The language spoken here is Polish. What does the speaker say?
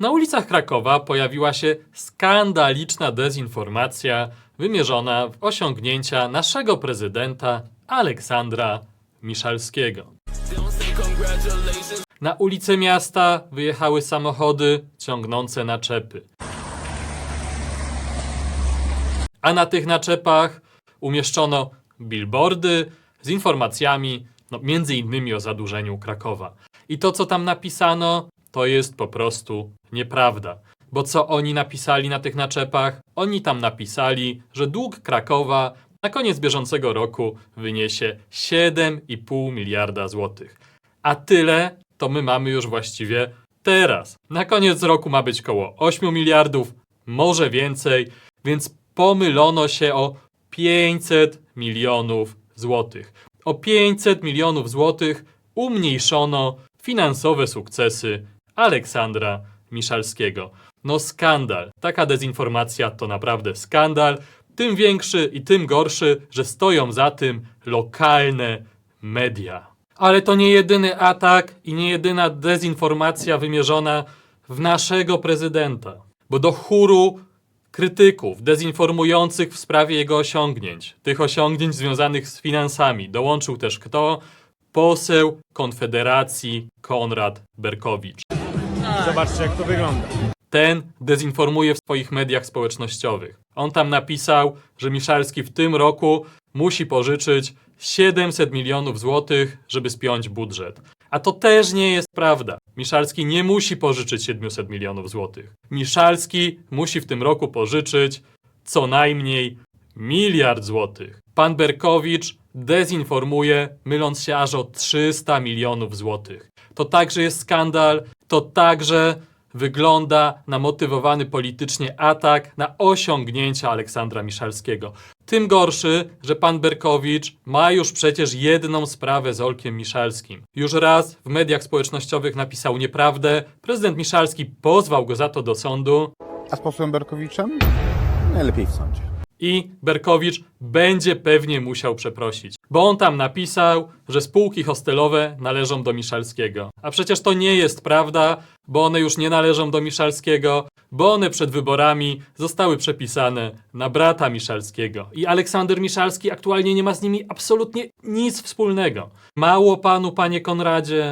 Na ulicach Krakowa pojawiła się skandaliczna dezinformacja wymierzona w osiągnięcia naszego prezydenta Aleksandra Miszalskiego. Na ulice miasta wyjechały samochody ciągnące naczepy. A na tych naczepach umieszczono billboardy z informacjami, no, między innymi o zadłużeniu Krakowa. I to, co tam napisano, to jest po prostu nieprawda. Bo co oni napisali na tych naczepach? Oni tam napisali, że dług Krakowa na koniec bieżącego roku wyniesie 7,5 miliarda złotych. A tyle to my mamy już właściwie teraz. Na koniec roku ma być koło 8 miliardów, może więcej, więc pomylono się o 500 milionów złotych. O 500 milionów złotych umniejszono finansowe sukcesy Aleksandra Miszalskiego. No skandal. Taka dezinformacja to naprawdę skandal. Tym większy i tym gorszy, że stoją za tym lokalne media. Ale to nie jedyny atak i nie jedyna dezinformacja wymierzona w naszego prezydenta. Bo do chóru krytyków dezinformujących w sprawie jego osiągnięć, tych osiągnięć związanych z finansami, dołączył też kto? Poseł Konfederacji Konrad Berkowicz. Zobaczcie, jak to wygląda. Ten dezinformuje w swoich mediach społecznościowych. On tam napisał, że Miszalski w tym roku musi pożyczyć 700 milionów złotych, żeby spiąć budżet. A to też nie jest prawda. Miszalski nie musi pożyczyć 700 milionów złotych. Miszalski musi w tym roku pożyczyć co najmniej miliard złotych. Pan Berkowicz dezinformuje, myląc się aż o 300 milionów złotych. To także jest skandal, to także wygląda na motywowany politycznie atak na osiągnięcia Aleksandra Miszalskiego. Tym gorszy, że pan Berkowicz ma już przecież jedną sprawę z Olkiem Miszalskim. Już raz w mediach społecznościowych napisał nieprawdę, prezydent Miszalski pozwał go za to do sądu, A z posłem Berkowiczem? Najlepiej w sądzie. I Berkowicz będzie pewnie musiał przeprosić. Bo on tam napisał, że spółki hostelowe należą do Miszalskiego. A przecież to nie jest prawda, bo one już nie należą do Miszalskiego, bo one przed wyborami zostały przepisane na brata Miszalskiego. I Aleksander Miszalski aktualnie nie ma z nimi absolutnie nic wspólnego. Mało panu, panie Konradzie,